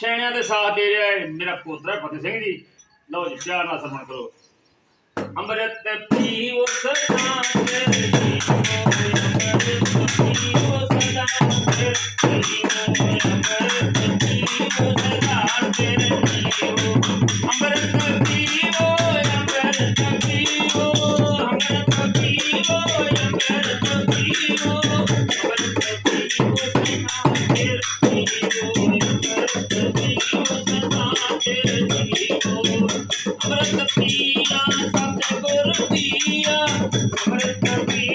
ਸ਼ੈਣਿਆਂ ਦੇ ਸਾਥ ਦੇ ਰਿਹਾ ਹੈ ਮੇਰਾ ਪੋਤਰਾ ਫਤਿਹ ਸਿੰਘ ਜੀ। ਲਓ ਜੀ, ਪਿਆਰ ਨਾਲ ਸਰਵਣ ਕਰੋ। ਅੰਮ੍ਰਿਤ ਪੀ